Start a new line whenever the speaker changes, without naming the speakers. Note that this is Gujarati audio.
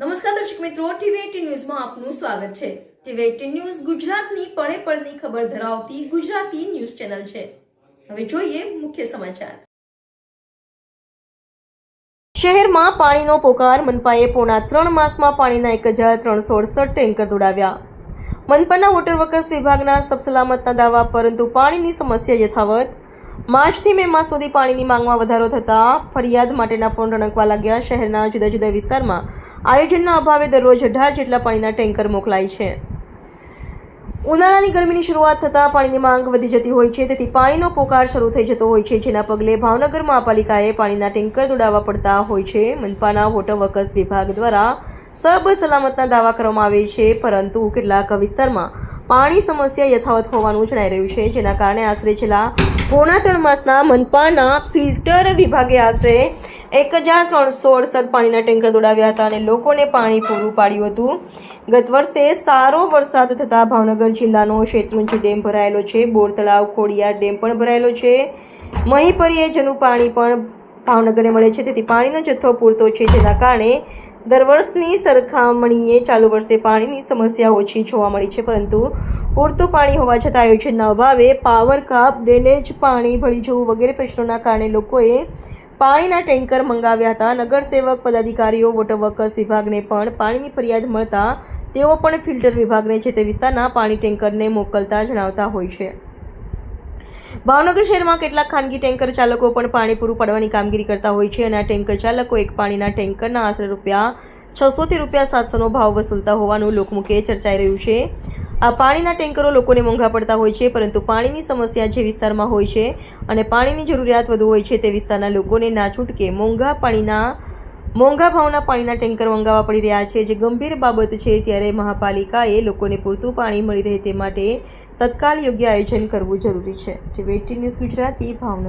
નમસ્કાર દર્શક મિત્રો ટીવી ન્યૂઝમાં આપનું સ્વાગત છે. ટીવી એટીન ન્યૂઝ ગુજરાતની પળે પળની ખબર ધરાવતી ગુજરાતી ન્યૂઝ ચેનલ છે. હવે જોઈએ મુખ્ય સમાચાર. શહેરમાં પાણીનો પોકાર મનપાએ પોણા ત્રણ માસમાં પાણીના એક હજાર ત્રણસો અડસઠ ટેન્કર દોડાવ્યા. મનપાના વોટર વર્કર્સ વિભાગના સબસલામતના દાવા, પરંતુ પાણીની સમસ્યા યથાવત. માર્ચથી મે માસ સુધી પાણીની માંગમાં વધારો થતાં ફરિયાદ માટેના ફોન રણકવા લાગ્યા શહેરના જુદા જુદા વિસ્તારમાં. આયોજનના અભાવે દરરોજ અઢાર જેટલા પાણીના ટેન્કર મોકલાય છે. ઉનાળાની ગરમીની શરૂઆત થતાં પાણીની માંગ વધી જતી હોય છે, તેથી પાણીનો પોકાર શરૂ થઈ જતો હોય છે, જેના પગલે ભાવનગર મહાપાલિકાએ પાણીના ટેન્કર દોડાવવા પડતા હોય છે. મનપાના વોટર વર્કર્સ વિભાગ દ્વારા સબ સલામતના દાવા કરવામાં આવે છે, પરંતુ કેટલાક વિસ્તારમાં પાણી સમસ્યા યથાવત હોવાનું જણાઈ રહ્યું છે, જેના કારણે આશરે છેલ્લા પોણા ત્રણ માસના મનપાના ફિલ્ટર વિભાગે આશરે એક હજાર ત્રણસો અડસઠ પાણીના ટેન્કર દોડાવ્યા હતા અને લોકોને પાણી પૂરું પાડ્યું હતું. ગત વર્ષે સારો વરસાદ થતાં ભાવનગર જિલ્લાનો શેત્રુંજી ડેમ ભરાયેલો છે બોર તળાવ ખોડિયાર ડેમ પણ ભરાયેલો છે. મહીપરીએ જનું પાણી પણ ભાવનગરને મળે છે, તેથી પાણીનો જથ્થો પૂરતો છે, જેના કારણે દર વર્ષની સરખામણીએ ચાલુ વર્ષે પાણીની સમસ્યા ઓછી જોવા મળી છે, પરંતુ પૂરતું પાણી હોવા છતાં આયોજનના અભાવે પાવર કાપ, ડ્રેનેજ, પાણી ભળી જવું વગેરે પ્રશ્નોના કારણે લોકોએ પાણીના ટેન્કર મંગાવ્યા હતા. નગરસેવક પદાધિકારીઓ વોટર વર્કર્સ વિભાગને પણ પાણીની ફરિયાદ મળતા તેઓ પણ ફિલ્ટર વિભાગને છે તે વિસ્તારના પાણી ટેન્કરને મોકલતા જણાવતા હોય છે. ભાવનગર શહેરમાં કેટલાક ખાનગી ટેન્કર ચાલકો પણ પાણી પૂરું પાડવાની કામગીરી કરતા હોય છે અને આ ટેન્કર ચાલકો એક પાણીના ટેન્કરના આશરે રૂપિયા છસોથી રૂપિયા સાતસોનો ભાવ વસૂલતા હોવાનું લોકમુખે ચર્ચાઈ રહ્યું છે. આ પાણીના ટેન્કરો લોકોને મોંઘા પડતા હોય છે, પરંતુ પાણીની સમસ્યા જે વિસ્તારમાં હોય છે અને પાણીની જરૂરિયાત વધુ હોય છે તે વિસ્તારના લોકોને ના છૂટકે મોંઘા પાણીના, મોંઘા ભાવના પાણીના ટેન્કર મંગાવવા પડી રહ્યા છે. જે ગંભીર બાબત છે, ત્યારે મહાપાલિકાએ લોકોને પૂરતું પાણી મળી રહે તે માટે તત્કાલ યોગ્ય આયોજન કરવું જરૂરી છે. TV news Gujarati, Bhavnagar.